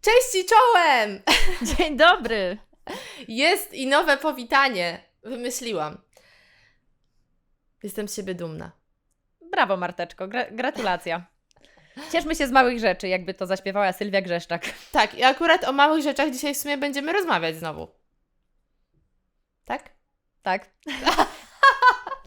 Cześć i czołem! Dzień dobry! Jest i nowe powitanie. Wymyśliłam. Jestem z siebie dumna. Brawo, Marteczko, gra gratulacja. Cieszmy się z małych rzeczy, jakby to zaśpiewała Sylwia Grzeszczak. Tak, i akurat o małych rzeczach dzisiaj w sumie będziemy rozmawiać znowu. Tak? Tak.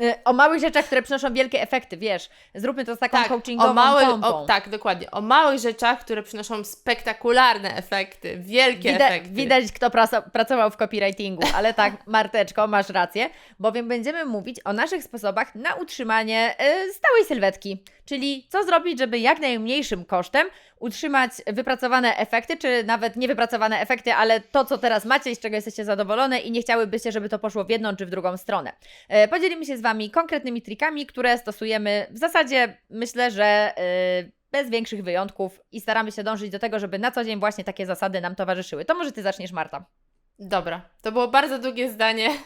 Y, o małych rzeczach, które przynoszą wielkie efekty, wiesz. Zróbmy to z taką Tak, coachingową o małych, o, tak, dokładnie. O małych rzeczach, które przynoszą spektakularne efekty, wielkie Widać, efekty. widać, kto pracował w copywritingu, ale tak, Marteczko, masz rację, bowiem będziemy mówić o naszych sposobach na utrzymanie y, stałej sylwetki. Czyli co zrobić, żeby jak najmniejszym kosztem utrzymać wypracowane efekty, czy nawet niewypracowane efekty, ale to, co teraz macie i z czego jesteście zadowolone i nie chciałybyście, żeby to poszło w jedną czy w drugą stronę. E, Podzielimy się z Wami konkretnymi trikami, które stosujemy w zasadzie, myślę, że e, bez większych wyjątków i staramy się dążyć do tego, żeby na co dzień właśnie takie zasady nam towarzyszyły. To może Ty zaczniesz, Marta. Dobra, to było bardzo długie zdanie.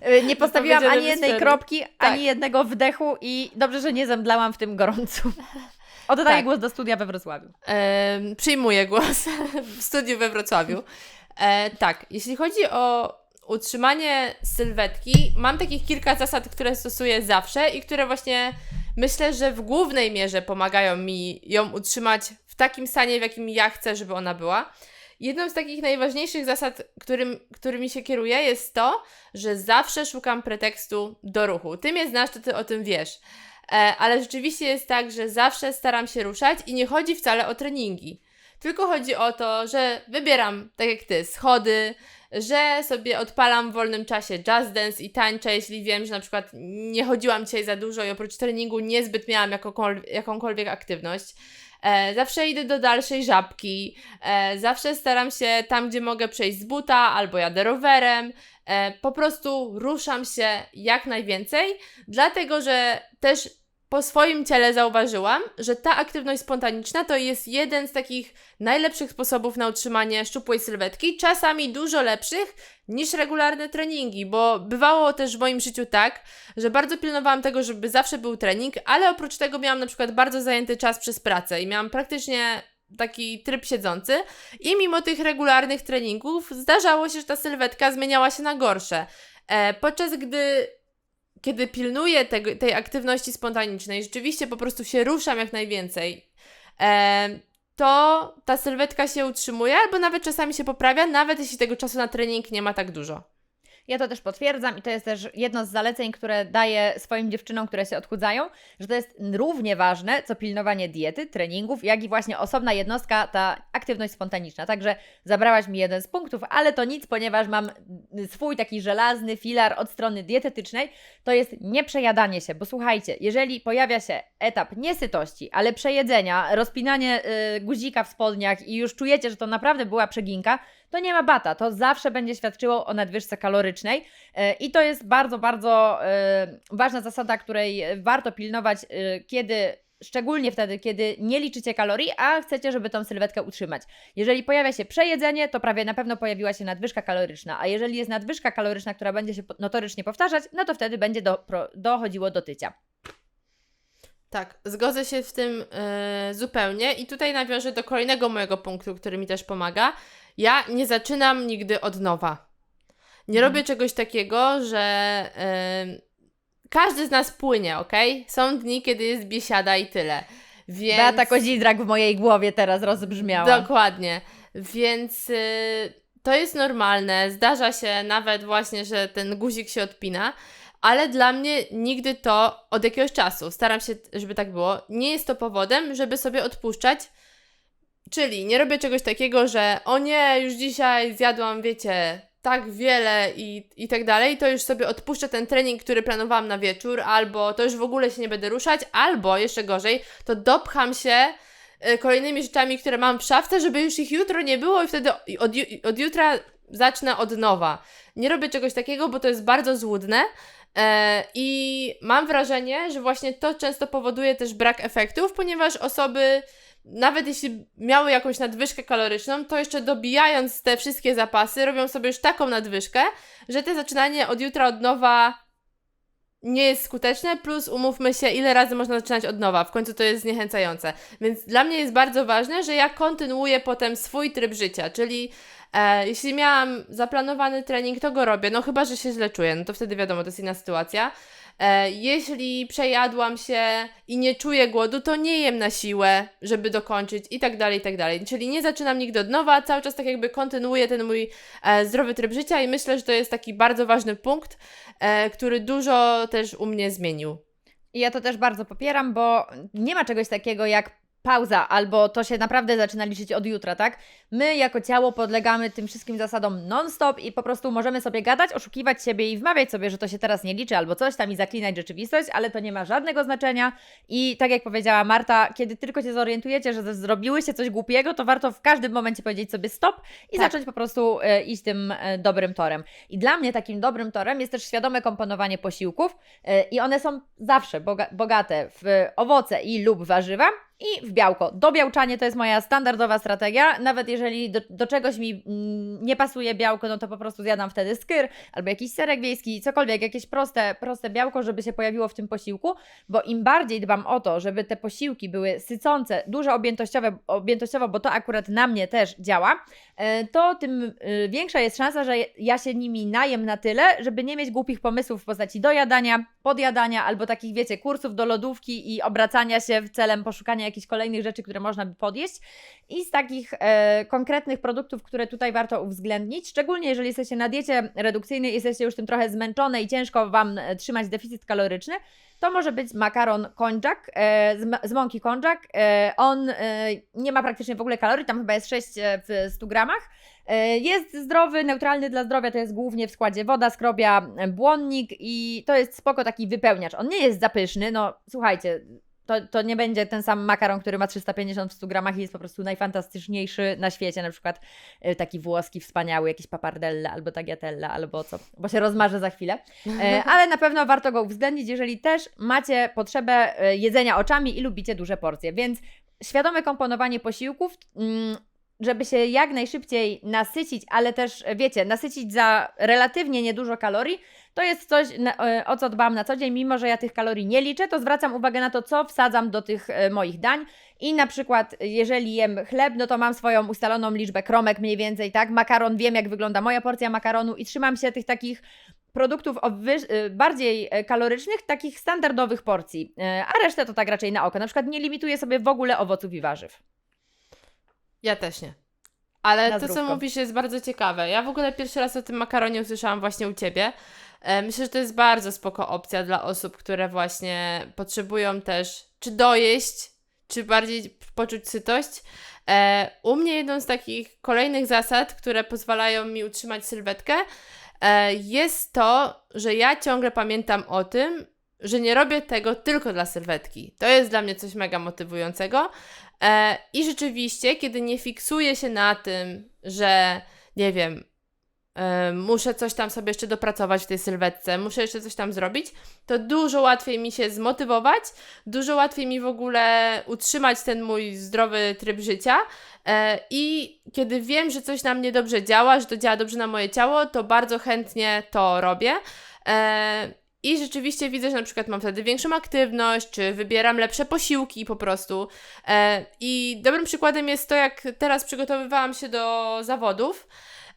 E, Nie postawiłam ani jednej kropki, Tak. ani jednego wdechu i dobrze, że nie zemdlałam w tym gorącu. Oddaję Tak. głos do studia we Wrocławiu. Em, przyjmuję głos w studiu we Wrocławiu. E, tak, jeśli chodzi o utrzymanie sylwetki, mam takich kilka zasad, które stosuję zawsze i które właśnie myślę, że w głównej mierze pomagają mi ją utrzymać w takim stanie, w jakim ja chcę, żeby ona była. Jedną z takich najważniejszych zasad, którym, którymi się kieruję, jest to, że zawsze szukam pretekstu do ruchu. Ty mnie znasz, to ty o tym wiesz. E, ale rzeczywiście jest tak, że zawsze staram się ruszać i nie chodzi wcale o treningi. Tylko chodzi o to, że wybieram, tak jak ty, schody, że sobie odpalam w wolnym czasie jazz dance i tańczę, jeśli wiem, że na przykład nie chodziłam dzisiaj za dużo i oprócz treningu niezbyt miałam jakąkolwiek aktywność. E, zawsze idę do dalszej żabki, e, zawsze staram się tam, gdzie mogę przejść z buta albo jadę rowerem. E, po prostu ruszam się jak najwięcej, dlatego że też po swoim ciele zauważyłam, że ta aktywność spontaniczna to jest jeden z takich najlepszych sposobów na utrzymanie szczupłej sylwetki, czasami dużo lepszych niż regularne treningi, bo bywało też w moim życiu tak, że bardzo pilnowałam tego, żeby zawsze był trening, ale oprócz tego miałam na przykład bardzo zajęty czas przez pracę i miałam praktycznie taki tryb siedzący i mimo tych regularnych treningów zdarzało się, że ta sylwetka zmieniała się na gorsze. E, podczas gdy kiedy pilnuję tego, tej aktywności spontanicznej, rzeczywiście po prostu się ruszam jak najwięcej, e, to ta sylwetka się utrzymuje, albo nawet czasami się poprawia, nawet jeśli tego czasu na trening nie ma tak dużo. Ja to też potwierdzam i to jest też jedno z zaleceń, które daję swoim dziewczynom, które się odchudzają, że to jest równie ważne, co pilnowanie diety, treningów, jak i właśnie osobna jednostka, ta aktywność spontaniczna. Także zabrałaś mi jeden z punktów, ale to nic, ponieważ mam swój taki żelazny filar od strony dietetycznej, to jest nieprzejadanie się, bo słuchajcie, jeżeli pojawia się etap niesytości, ale przejedzenia, rozpinanie y, guzika w spodniach i już czujecie, że to naprawdę była przeginka, to nie ma bata. To zawsze będzie świadczyło o nadwyżce kalorycznej E, i to jest bardzo, bardzo e, ważna zasada, której warto pilnować, e, kiedy Szczególnie wtedy, kiedy nie liczycie kalorii, a chcecie, żeby tą sylwetkę utrzymać. Jeżeli pojawia się przejedzenie, to prawie na pewno pojawiła się nadwyżka kaloryczna, a jeżeli jest nadwyżka kaloryczna, która będzie się notorycznie powtarzać, no to wtedy będzie do, dochodziło do tycia. Tak, zgodzę się w tym e, zupełnie i tutaj nawiążę do kolejnego mojego punktu, który mi też pomaga. Ja nie zaczynam nigdy od nowa. Nie Mhm. robię czegoś takiego, że e, każdy z nas płynie, ok? Są dni, kiedy jest biesiada i tyle. Więc... Beata Kozidrak w mojej głowie teraz rozbrzmiała. Dokładnie. Więc y, to jest normalne. Zdarza się nawet właśnie, że ten guzik się odpina. Ale dla mnie nigdy to od jakiegoś czasu, staram się, żeby tak było, nie jest to powodem, żeby sobie odpuszczać. Czyli nie robię czegoś takiego, że o nie, już dzisiaj zjadłam, wiecie, tak wiele i, i tak dalej, to już sobie odpuszczę ten trening, który planowałam na wieczór, albo to już w ogóle się nie będę ruszać, albo jeszcze gorzej, to dopcham się e, kolejnymi rzeczami, które mam w szafce, żeby już ich jutro nie było i wtedy od, od jutra zacznę od nowa. Nie robię czegoś takiego, bo to jest bardzo złudne i mam wrażenie, że właśnie to często powoduje też brak efektów, ponieważ osoby nawet jeśli miały jakąś nadwyżkę kaloryczną, to jeszcze dobijając te wszystkie zapasy, robią sobie już taką nadwyżkę, że te zaczynanie od jutra od nowa nie jest skuteczne, plus umówmy się, ile razy można zaczynać od nowa. W końcu to jest zniechęcające. Więc dla mnie jest bardzo ważne, że ja kontynuuję potem swój tryb życia, czyli e, jeśli miałam zaplanowany trening, to go robię. No chyba, że się źle czuję, no to wtedy wiadomo, to jest inna sytuacja. E, jeśli przejadłam się i nie czuję głodu, to nie jem na siłę, żeby dokończyć i tak dalej, i tak dalej. Czyli nie zaczynam nigdy od nowa, cały czas tak jakby kontynuuję ten mój e, zdrowy tryb życia i myślę, że to jest taki bardzo ważny punkt, e, który dużo też u mnie zmienił. I ja to też bardzo popieram, bo nie ma czegoś takiego jak pauza, albo to się naprawdę zaczyna liczyć od jutra, tak? My jako ciało podlegamy tym wszystkim zasadom non-stop i po prostu możemy sobie gadać, oszukiwać siebie i wmawiać sobie, że to się teraz nie liczy, albo coś tam i zaklinać rzeczywistość, ale to nie ma żadnego znaczenia. I tak jak powiedziała Marta, kiedy tylko się zorientujecie, że zrobiłyście coś głupiego, to warto w każdym momencie powiedzieć sobie stop i Tak. zacząć po prostu e, iść tym e, dobrym torem. I dla mnie takim dobrym torem jest też świadome komponowanie posiłków e, i one są zawsze boga bogate w owoce i lub warzywa i w białko. Dobiałczanie to jest moja standardowa strategia. Nawet jeżeli do, do czegoś mi mm, nie pasuje białko, no to po prostu zjadam wtedy skyr albo jakiś serek wiejski, cokolwiek, jakieś proste, proste białko, żeby się pojawiło w tym posiłku, bo im bardziej dbam o to, żeby te posiłki były sycące, duże objętościowe, objętościowo, bo to akurat na mnie też działa, e, to tym y, większa jest szansa, że ja się nimi najem na tyle, żeby nie mieć głupich pomysłów w postaci dojadania, podjadania albo takich, wiecie, kursów do lodówki i obracania się w celem poszukania jakichś kolejnych rzeczy, które można by podjeść. I z takich e, konkretnych produktów, które tutaj warto uwzględnić, szczególnie jeżeli jesteście na diecie redukcyjnej, jesteście już tym trochę zmęczone i ciężko Wam e, trzymać deficyt kaloryczny, to może być makaron konjac e, z, z mąki konjac. E, on e, nie ma praktycznie w ogóle kalorii, tam chyba jest 6 e, w 100 gramach. E, Jest zdrowy, neutralny dla zdrowia, to jest głównie w składzie woda, skrobia, błonnik i to jest spoko taki wypełniacz. On nie jest zapyszny, no słuchajcie, to, to nie będzie ten sam makaron, który ma 350 w 100 gramach i jest po prostu najfantastyczniejszy na świecie, na przykład e, taki włoski wspaniały, jakiś papardelle albo tagliatelle, albo co, bo się rozmarzę za chwilę. E, ale na pewno warto go uwzględnić, jeżeli też macie potrzebę e, jedzenia oczami i lubicie duże porcje. Więc świadome komponowanie posiłków, mm, żeby się jak najszybciej nasycić, ale też, wiecie, nasycić za relatywnie niedużo kalorii, to jest coś, e, o co dbam na co dzień. Mimo, że ja tych kalorii nie liczę, to zwracam uwagę na to, co wsadzam do tych e, moich dań. I na przykład, jeżeli jem chleb, no to mam swoją ustaloną liczbę kromek mniej więcej, tak? Makaron, wiem jak wygląda moja porcja makaronu i trzymam się tych takich produktów bardziej e, kalorycznych, takich standardowych porcji, E, a resztę to tak raczej na oko. Na przykład nie limituję sobie w ogóle owoców i warzyw. Ja też nie. Ale to, co mówisz, jest bardzo ciekawe. Ja w ogóle pierwszy raz o tym makaronie usłyszałam właśnie u Ciebie. E, Myślę, że to jest bardzo spoko opcja dla osób, które właśnie potrzebują też czy dojeść, czy bardziej poczuć sytość. E, U mnie jedną z takich kolejnych zasad, które pozwalają mi utrzymać sylwetkę, e, jest to, że ja ciągle pamiętam o tym, że nie robię tego tylko dla sylwetki. To jest dla mnie coś mega motywującego. I rzeczywiście, kiedy nie fiksuję się na tym, że nie wiem, muszę coś tam sobie jeszcze dopracować w tej sylwetce, muszę jeszcze coś tam zrobić, to dużo łatwiej mi się zmotywować, dużo łatwiej mi w ogóle utrzymać ten mój zdrowy tryb życia. E, I kiedy wiem, że coś na mnie dobrze działa, że to działa dobrze na moje ciało, to bardzo chętnie to robię. E, i rzeczywiście widzę, że na przykład mam wtedy większą aktywność, czy wybieram lepsze posiłki po prostu. E, I dobrym przykładem jest to, jak teraz przygotowywałam się do zawodów.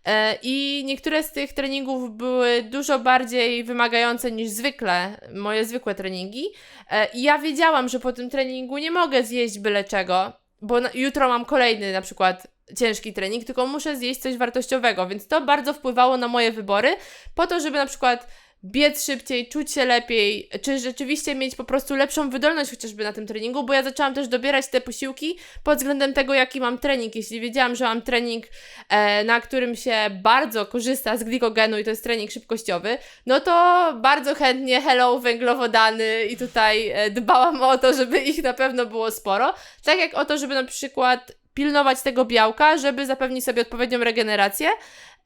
E, I niektóre z tych treningów były dużo bardziej wymagające niż zwykle, moje zwykłe treningi. E, I ja wiedziałam, że po tym treningu nie mogę zjeść byle czego, bo jutro mam kolejny na przykład ciężki trening, tylko muszę zjeść coś wartościowego, więc to bardzo wpływało na moje wybory, po to, żeby na przykład biec szybciej, czuć się lepiej, czy rzeczywiście mieć po prostu lepszą wydolność chociażby na tym treningu, bo ja zaczęłam też dobierać te posiłki pod względem tego, jaki mam trening. Jeśli wiedziałam, że mam trening, e, na którym się bardzo korzysta z glikogenu i to jest trening szybkościowy, no to bardzo chętnie hello węglowodany i tutaj e, dbałam o to, żeby ich na pewno było sporo. Tak jak o to, żeby na przykład pilnować tego białka, żeby zapewnić sobie odpowiednią regenerację.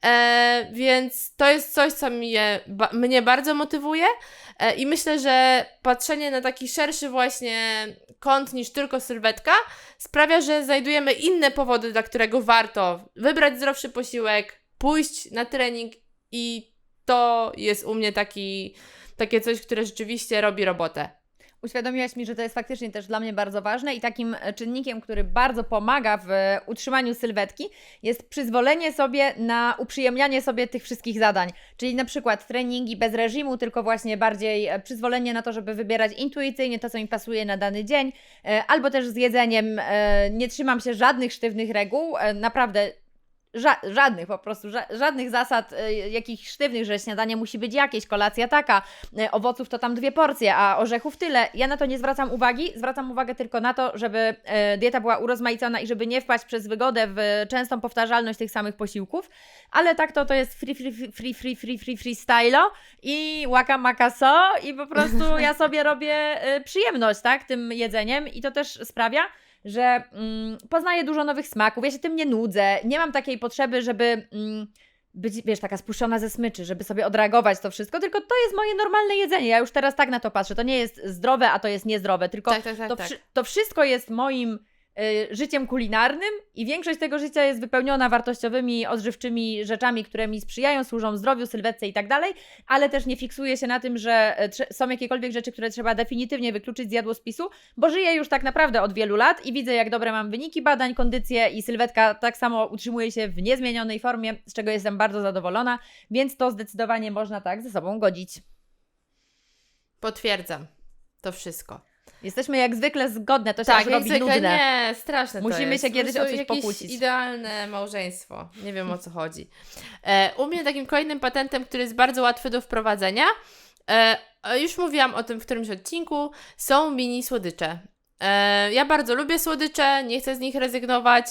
E, więc to jest coś, co mnie, ba, mnie bardzo motywuje e, i myślę, że patrzenie na taki szerszy właśnie kąt niż tylko sylwetka sprawia, że znajdujemy inne powody, dla którego warto wybrać zdrowszy posiłek, pójść na trening i to jest u mnie taki, takie coś, które rzeczywiście robi robotę. Uświadomiłaś mi, że to jest faktycznie też dla mnie bardzo ważne i takim e, czynnikiem, który bardzo pomaga w e, utrzymaniu sylwetki, jest przyzwolenie sobie na uprzyjemnianie sobie tych wszystkich zadań. Czyli na przykład treningi bez reżimu, tylko właśnie bardziej e, przyzwolenie na to, żeby wybierać intuicyjnie to, co mi pasuje na dany dzień, albo też z jedzeniem. Nie trzymam się żadnych sztywnych reguł, naprawdę Ża żadnych po prostu, ża żadnych zasad y, jakichś sztywnych, że śniadanie musi być jakieś, kolacja taka, y, owoców to tam dwie porcje, a orzechów tyle. Ja na to nie zwracam uwagi, zwracam uwagę tylko na to, żeby y, dieta była urozmaicona i żeby nie wpaść przez wygodę w częstą powtarzalność tych samych posiłków, ale tak to to jest free, free, free, free, free, free, free, freestylo i łaka maka so i po prostu ja sobie robię y, przyjemność, tak, tym jedzeniem i to też sprawia, że mm, poznaję dużo nowych smaków, ja się tym nie nudzę, nie mam takiej potrzeby, żeby mm, być, wiesz, taka spuszczona ze smyczy, żeby sobie odreagować to wszystko, tylko to jest moje normalne jedzenie. Ja już teraz tak na to patrzę. To nie jest zdrowe, a to jest niezdrowe, tylko Tak, tak, tak. to, tak. wszy- to wszystko jest moim życiem kulinarnym i większość tego życia jest wypełniona wartościowymi, odżywczymi rzeczami, które mi sprzyjają, służą zdrowiu, sylwetce i tak dalej, ale też nie fiksuję się na tym, że e, są jakiekolwiek rzeczy, które trzeba definitywnie wykluczyć z jadłospisu, bo żyję już tak naprawdę od wielu lat i widzę, jak dobre mam wyniki badań, kondycję i sylwetka tak samo utrzymuje się w niezmienionej formie, z czego jestem bardzo zadowolona, więc to zdecydowanie można tak ze sobą godzić. Potwierdzam to wszystko. Jesteśmy jak zwykle zgodne, to się Tak, aż robi zwykle nudne. nie, straszne to Musimy jest. się kiedyś o coś pokłócić. idealne małżeństwo. Nie wiem o co chodzi. E, u mnie takim kolejnym patentem, który jest bardzo łatwy do wprowadzenia, e, e, już mówiłam o tym w którymś odcinku, są mini słodycze. E, ja bardzo lubię słodycze, nie chcę z nich rezygnować,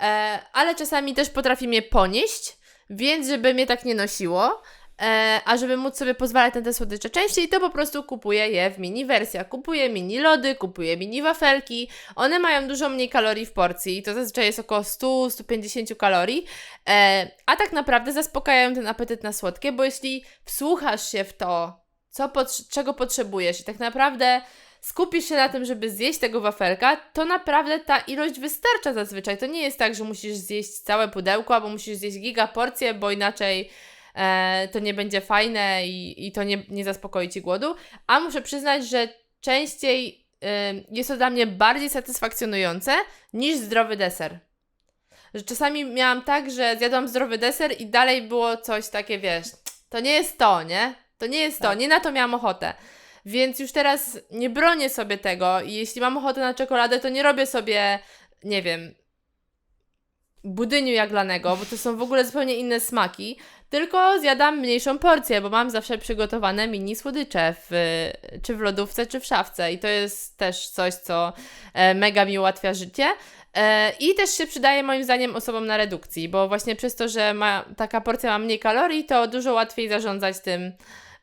e, ale czasami też potrafi mnie ponieść, więc żeby mnie tak nie nosiło, e, a żeby móc sobie pozwalać na te słodycze częściej, to po prostu kupuję je w mini wersjach. Kupuję mini lody, kupuję mini wafelki, one mają dużo mniej kalorii w porcji, to zazwyczaj jest około 100-150 kalorii, e, a tak naprawdę zaspokajają ten apetyt na słodkie, bo jeśli wsłuchasz się w to, co pot- czego potrzebujesz i tak naprawdę skupisz się na tym, żeby zjeść tego wafelka, to naprawdę ta ilość wystarcza zazwyczaj. To nie jest tak, że musisz zjeść całe pudełko, albo musisz zjeść giga porcję, bo inaczej e, to nie będzie fajne i, i to nie, nie zaspokoi Ci głodu. A muszę przyznać, że częściej jest to dla mnie bardziej satysfakcjonujące niż zdrowy deser. Że czasami miałam tak, że zjadłam zdrowy deser i dalej było coś takie, wiesz, to nie jest to, nie? To nie jest to, Tak. nie na to miałam ochotę. Więc już teraz nie bronię sobie tego i jeśli mam ochotę na czekoladę, to nie robię sobie, nie wiem, budyniu jaglanego, bo to są w ogóle zupełnie inne smaki, tylko zjadam mniejszą porcję, bo mam zawsze przygotowane mini słodycze, w, czy w lodówce, czy w szafce i to jest też coś, co e, mega mi ułatwia życie. E, I też się przydaje moim zdaniem osobom na redukcji, bo właśnie przez to, że ma, taka porcja ma mniej kalorii, to dużo łatwiej zarządzać tym,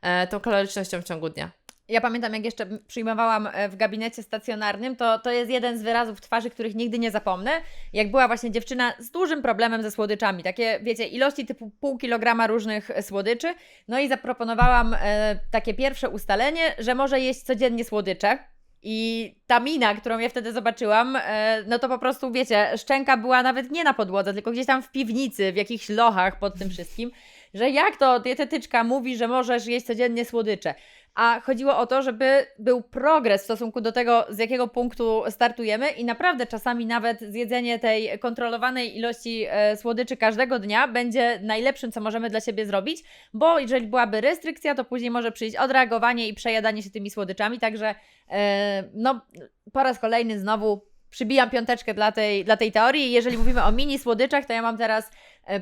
e, tą kalorycznością w ciągu dnia. Ja pamiętam, jak jeszcze przyjmowałam e, w gabinecie stacjonarnym, to, to jest jeden z wyrazów twarzy, których nigdy nie zapomnę. Jak była właśnie dziewczyna z dużym problemem ze słodyczami, takie, wiecie, ilości typu pół kilograma różnych e, słodyczy. No i zaproponowałam e, takie pierwsze ustalenie, że może jeść codziennie słodycze. I ta mina, którą ja wtedy zobaczyłam, e, no to po prostu, wiecie, szczęka była nawet nie na podłodze, tylko gdzieś tam w piwnicy, w jakichś lochach pod tym wszystkim, że jak to dietetyczka mówi, że możesz jeść codziennie słodycze. A chodziło o to, żeby był progres w stosunku do tego, z jakiego punktu startujemy, i naprawdę czasami nawet zjedzenie tej kontrolowanej ilości e, słodyczy każdego dnia będzie najlepszym, co możemy dla siebie zrobić, bo jeżeli byłaby restrykcja, to później może przyjść odreagowanie i przejadanie się tymi słodyczami. Także e, no, po raz kolejny znowu przybijam piąteczkę dla tej, dla tej teorii. Jeżeli mówimy o mini słodyczach, to ja mam teraz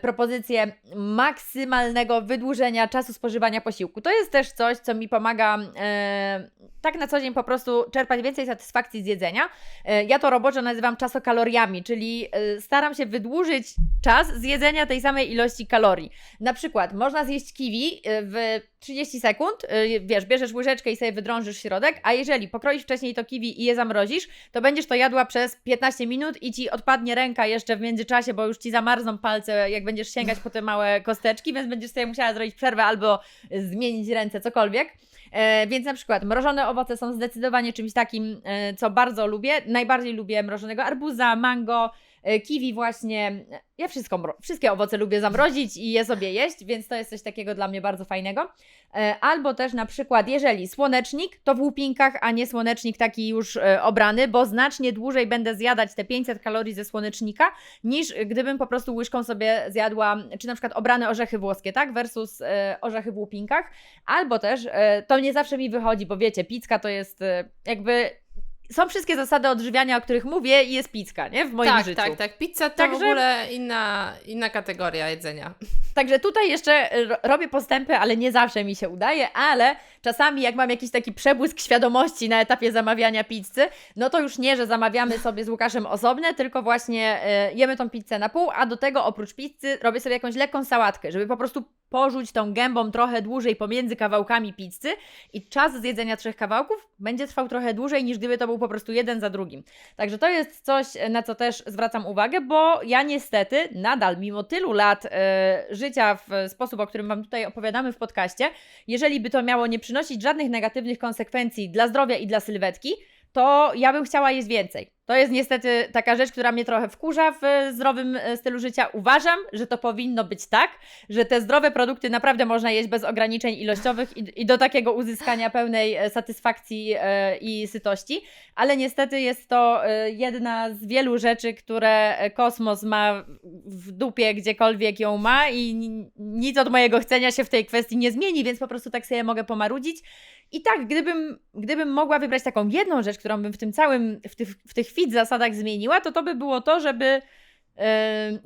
propozycję maksymalnego wydłużenia czasu spożywania posiłku. To jest też coś, co mi pomaga e, tak na co dzień po prostu czerpać więcej satysfakcji z jedzenia. E, ja to roboczo nazywam czasokaloriami, czyli e, staram się wydłużyć czas zjedzenia tej samej ilości kalorii. Na przykład można zjeść kiwi e, w 30 sekund, e, wiesz, bierzesz łyżeczkę i sobie wydrążysz środek, a jeżeli pokroisz wcześniej to kiwi i je zamrozisz, to będziesz to jadła przez 15 minut i ci odpadnie ręka jeszcze w międzyczasie, bo już ci zamarzną palce, jak będziesz sięgać po te małe kosteczki, więc będziesz sobie musiała zrobić przerwę albo zmienić ręce, cokolwiek. E, więc na przykład mrożone owoce są zdecydowanie czymś takim, e, co bardzo lubię. Najbardziej lubię mrożonego arbuza, mango, Kiwi właśnie, ja wszystko, wszystkie owoce lubię zamrozić i je sobie jeść, więc to jest coś takiego dla mnie bardzo fajnego. E, Albo też na przykład, jeżeli słonecznik, to w łupinkach, a nie słonecznik taki już e, obrany, bo znacznie dłużej będę zjadać te 500 kalorii ze słonecznika, niż gdybym po prostu łyżką sobie zjadła, czy na przykład obrane orzechy włoskie, tak, versus e, orzechy w łupinkach. Albo też, e, to nie zawsze mi wychodzi, bo wiecie, pizka to jest e, jakby... Są wszystkie zasady odżywiania, o których mówię i jest pizka, nie? W moim tak, życiu. tak, tak. Pizza to Także- w ogóle inna, inna kategoria jedzenia. Także tutaj jeszcze ro- robię postępy, ale nie zawsze mi się udaje, ale czasami jak mam jakiś taki przebłysk świadomości na etapie zamawiania pizzy, no to już nie, że zamawiamy sobie z Łukaszem osobne, tylko właśnie e, jemy tą pizzę na pół, a do tego oprócz pizzy robię sobie jakąś lekką sałatkę, żeby po prostu porzuć tą gębą trochę dłużej pomiędzy kawałkami pizzy i czas zjedzenia trzech kawałków będzie trwał trochę dłużej niż gdyby to był po prostu jeden za drugim. Także to jest coś, na co też zwracam uwagę, bo ja niestety nadal, mimo tylu lat e, życia w sposób, o którym Wam tutaj opowiadamy w podcaście, jeżeli by to miało nie przynosić żadnych negatywnych konsekwencji dla zdrowia i dla sylwetki, to ja bym chciała jeść więcej. To jest niestety taka rzecz, która mnie trochę wkurza w e, zdrowym e, stylu życia. Uważam, że to powinno być tak, że te zdrowe produkty naprawdę można jeść bez ograniczeń ilościowych i, i do takiego uzyskania pełnej e, satysfakcji i sytości, ale niestety jest to jedna z wielu rzeczy, które kosmos ma w dupie gdziekolwiek ją ma i ni- nic od mojego chcenia się w tej kwestii nie zmieni, więc po prostu tak sobie mogę pomarudzić. I tak, gdybym, gdybym mogła wybrać taką jedną rzecz, którą bym w tym całym, w tych, w tych fit zasadach zmieniła, to to by było to, żeby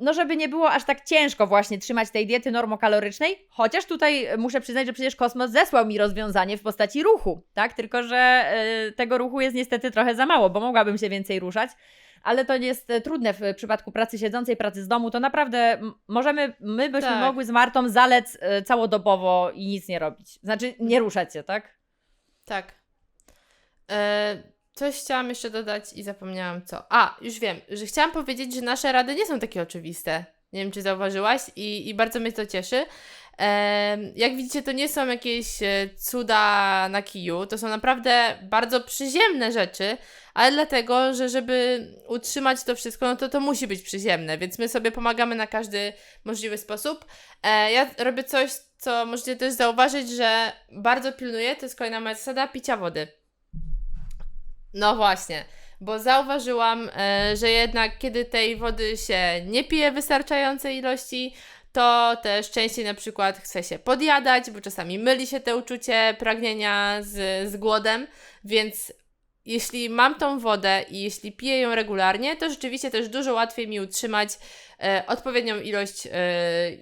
no żeby nie było aż tak ciężko właśnie trzymać tej diety normokalorycznej, chociaż tutaj muszę przyznać, że przecież kosmos zesłał mi rozwiązanie w postaci ruchu, tak? Tylko, że yy, tego ruchu jest niestety trochę za mało, bo mogłabym się więcej ruszać, ale to jest trudne w przypadku pracy siedzącej, pracy z domu, to naprawdę możemy, my byśmy Tak. mogły z Martą zalec e, całodobowo i nic nie robić, znaczy nie ruszać się, tak? Tak. E, coś chciałam jeszcze dodać i zapomniałam co. A, już wiem, że chciałam powiedzieć, że nasze rady nie są takie oczywiste. Nie wiem, czy zauważyłaś i, i bardzo mnie to cieszy. Jak widzicie, to nie są jakieś e, cuda na kiju, to są naprawdę bardzo przyziemne rzeczy, ale dlatego, że żeby utrzymać to wszystko, no to to musi być przyziemne, więc my sobie pomagamy na każdy możliwy sposób. E, ja robię coś, co możecie też zauważyć, że bardzo pilnuję, to jest kolejna moja zasada, picia wody. No właśnie, bo zauważyłam, e, że jednak kiedy tej wody się nie pije wystarczającej ilości, to też częściej na przykład chce się podjadać, bo czasami myli się te uczucie pragnienia z, z głodem, więc jeśli mam tą wodę i jeśli piję ją regularnie, to rzeczywiście też dużo łatwiej mi utrzymać e, odpowiednią ilość e,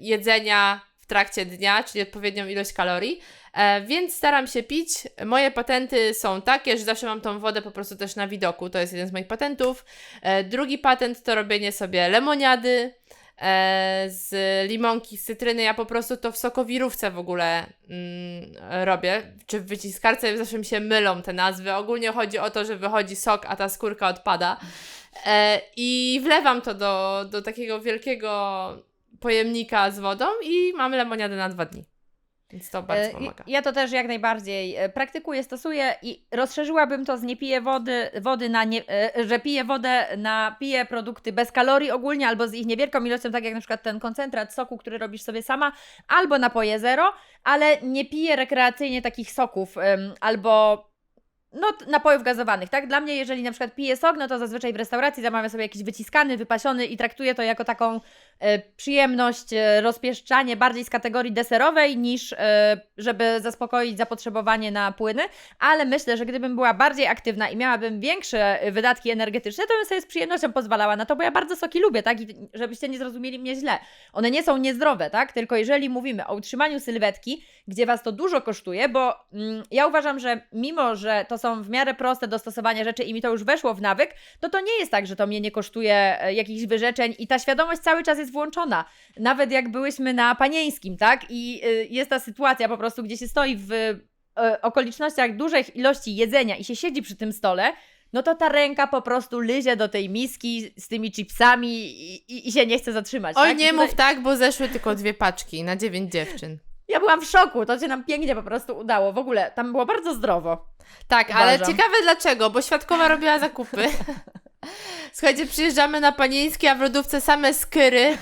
jedzenia trakcie dnia, czyli odpowiednią ilość kalorii. E, więc staram się pić. Moje patenty są takie, że zawsze mam tą wodę po prostu też na widoku. To jest jeden z moich patentów. E, drugi patent to robienie sobie lemoniady e, z limonki, z cytryny. Ja po prostu to w sokowirówce w ogóle mm, robię, czy w wyciskarce. Zawsze mi się mylą te nazwy. Ogólnie chodzi o to, że wychodzi sok, a ta skórka odpada. I wlewam to do, do takiego wielkiego pojemnika z wodą i mamy lemoniadę na dwa dni. Więc to bardzo E, pomaga. Ja to też jak najbardziej e, praktykuję, stosuję i rozszerzyłabym to z nie piję wody, wody na nie, e, że piję wodę na piję produkty bez kalorii ogólnie albo z ich niewielką ilością, tak jak na przykład ten koncentrat soku, który robisz sobie sama, albo napoje zero, ale nie piję rekreacyjnie takich soków albo no, napojów gazowanych, tak? Dla mnie, jeżeli na przykład piję sok, no to zazwyczaj w restauracji zamawiam sobie jakiś wyciskany, wypasiony i traktuję to jako taką e, przyjemność, e, rozpieszczanie bardziej z kategorii deserowej niż e, żeby zaspokoić zapotrzebowanie na płyny, ale myślę, że gdybym była bardziej aktywna i miałabym większe e, wydatki energetyczne, to bym sobie z przyjemnością pozwalała na to, bo ja bardzo soki lubię, tak? I żebyście nie zrozumieli mnie źle. One nie są niezdrowe, tak? Tylko jeżeli mówimy o utrzymaniu sylwetki, gdzie Was to dużo kosztuje, bo mm, ja uważam, że mimo, że to są w miarę proste do stosowania rzeczy i mi to już weszło w nawyk, to to nie jest tak, że to mnie nie kosztuje e, jakichś wyrzeczeń i ta świadomość cały czas jest włączona. Nawet jak byłyśmy na panieńskim, tak? I y, jest ta sytuacja po prostu, gdzie się stoi w y, okolicznościach dużych ilości jedzenia i się siedzi przy tym stole, no to ta ręka po prostu lyzie do tej miski z tymi chipsami i, i, i się nie chce zatrzymać. Oj, tak? Nie tutaj- mów tak, bo zeszły tylko dwie paczki na dziewięć dziewczyn. Ja byłam w szoku, to się nam pięknie po prostu udało. W ogóle tam było bardzo zdrowo. Tak, ale Uważam. ciekawe dlaczego, bo Świadkowa robiła zakupy. Słuchajcie, przyjeżdżamy na Panieński, a w lodówce same skyry,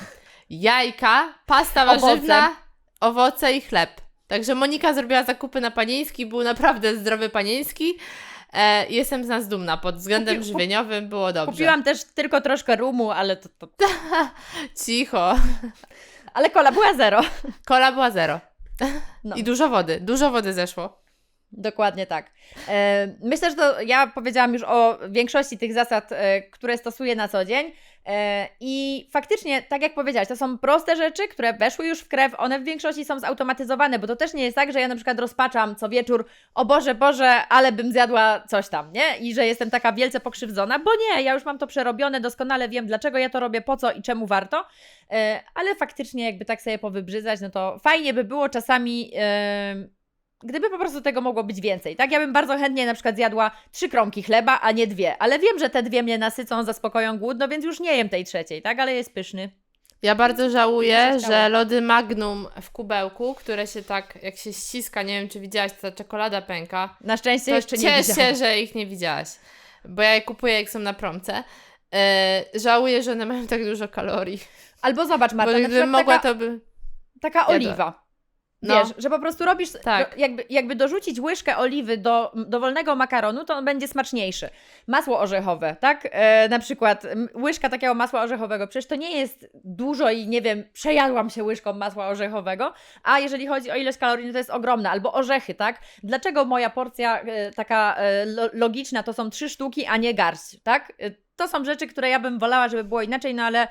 jajka, pasta Owoce. warzywna, owoce i chleb. Także Monika zrobiła zakupy na Panieński, był naprawdę zdrowy Panieński. E, jestem z nas dumna, pod względem Kupi- żywieniowym było dobrze. Kupiłam też tylko troszkę rumu, ale to, to... Cicho. Ale kola była zero. Kola była zero. No. I dużo wody, dużo wody zeszło. Dokładnie tak. E, Myślę, że to ja powiedziałam już o większości tych zasad, e, które stosuję na co dzień. E, I faktycznie, tak jak powiedziałaś, to są proste rzeczy, które weszły już w krew, one w większości są zautomatyzowane, bo to też nie jest tak, że ja na przykład rozpaczam co wieczór, o Boże, Boże, ale bym zjadła coś tam, nie? I że jestem taka wielce pokrzywdzona, bo nie, ja już mam to przerobione, doskonale wiem, dlaczego ja to robię, po co i czemu warto. E, Ale faktycznie, jakby tak sobie powybrzydzać, no to fajnie by było czasami. e, Gdyby po prostu tego mogło być więcej, tak? Ja bym bardzo chętnie na przykład zjadła trzy kromki chleba, a nie dwie, ale wiem, że te dwie mnie nasycą, zaspokoją głód, no więc już nie jem tej trzeciej, tak? Ale jest pyszny. Ja bardzo żałuję, że lody Magnum w kubełku, które się tak, jak się ściska, nie wiem czy widziałaś, ta czekolada pęka. Na szczęście To jeszcze nie cieszę widziałam. się, że ich nie widziałaś, bo ja je kupuję jak są na promce. E, żałuję, że one mają tak dużo kalorii, Albo zobacz, Marta, bo gdybym mogła, taka, to by... taka oliwa. No. Wiesz, że po prostu robisz, Tak. jakby, jakby dorzucić łyżkę oliwy do dowolnego makaronu, to on będzie smaczniejszy. Masło orzechowe, tak? E, na przykład łyżka takiego masła orzechowego, przecież to nie jest dużo i nie wiem, przejadłam się łyżką masła orzechowego, a jeżeli chodzi o ilość kalorii, no to jest ogromna. Albo orzechy, tak? Dlaczego moja porcja e, taka e, lo, logiczna to są trzy sztuki, a nie garść, tak? E, to są rzeczy, które ja bym wolała, żeby było inaczej, no ale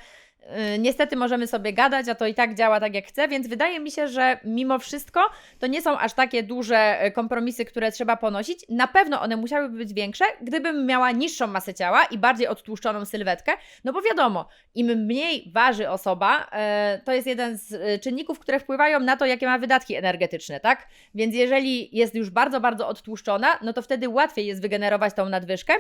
Niestety możemy sobie gadać, a to i tak działa tak jak chce, więc wydaje mi się, że mimo wszystko to nie są aż takie duże y, kompromisy, które trzeba ponosić. Na pewno one musiałyby być większe, gdybym miała niższą masę ciała i bardziej odtłuszczoną sylwetkę, no bo wiadomo, im mniej waży osoba, e, to jest jeden z czynników, które wpływają na to, jakie ma wydatki energetyczne, tak? Więc jeżeli jest już bardzo, bardzo odtłuszczona, no to wtedy łatwiej jest wygenerować tą nadwyżkę.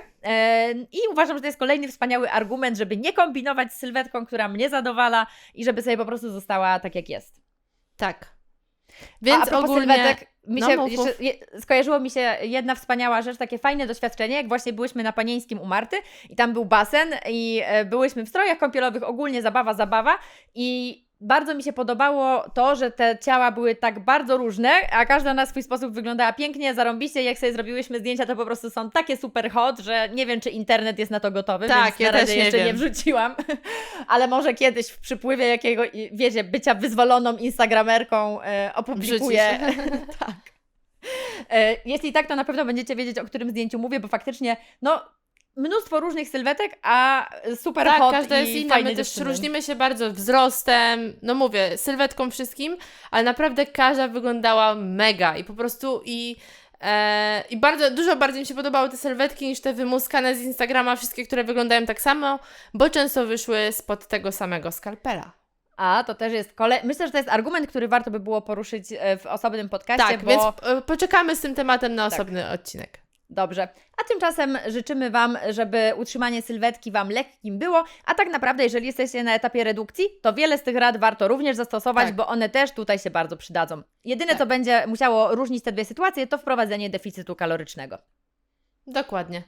I uważam, że to jest kolejny wspaniały argument, żeby nie kombinować z sylwetką, która mnie zadowala i żeby sobie po prostu została tak, jak jest. Tak. Więc a, ogólnie... sylwetek, mi No, się, mów, jeszcze, mów. skojarzyło mi się jedna wspaniała rzecz, takie fajne doświadczenie, jak właśnie byłyśmy na Panieńskim u Marty i tam był basen i e, byłyśmy w strojach kąpielowych, ogólnie zabawa, zabawa i bardzo mi się podobało to, że te ciała były tak bardzo różne, a każda na swój sposób wyglądała pięknie, zarąbiście. Jak sobie zrobiłyśmy zdjęcia, to po prostu są takie super hot, że nie wiem, czy internet jest na to gotowy, Tak, więc ja na razie nie jeszcze nie wiem. wrzuciłam. Ale może kiedyś w przypływie jakiego, wiecie, bycia wyzwoloną instagramerką e, opublikuję. tak. E, jeśli tak, to na pewno będziecie wiedzieć, o którym zdjęciu mówię, bo faktycznie, no, mnóstwo różnych sylwetek, a super Tak, hot każda jest inna. My też dziewczyny. różnimy się bardzo wzrostem, no mówię, sylwetką wszystkim, ale naprawdę każda wyglądała mega i po prostu i. E, I bardzo, dużo bardziej mi się podobały te sylwetki niż te wymuskane z Instagrama, wszystkie, które wyglądają tak samo, bo często wyszły spod tego samego skalpela. A, to też jest kolej... Myślę, że to jest argument, który warto by było poruszyć e, w osobnym podcaście, Tak, bo... więc e, poczekamy z tym tematem na Tak. osobny odcinek. Dobrze. A tymczasem życzymy Wam, żeby utrzymanie sylwetki Wam lekkim było, a tak naprawdę, jeżeli jesteście na etapie redukcji, to wiele z tych rad warto również zastosować, Tak. bo one też tutaj się bardzo przydadzą. Jedyne, Tak. co będzie musiało różnić te dwie sytuacje, to wprowadzenie deficytu kalorycznego. Dokładnie.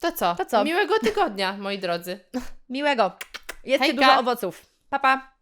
To co? To co? Miłego tygodnia, moi drodzy. Miłego. Hejka. dużo owoców. Pa, pa.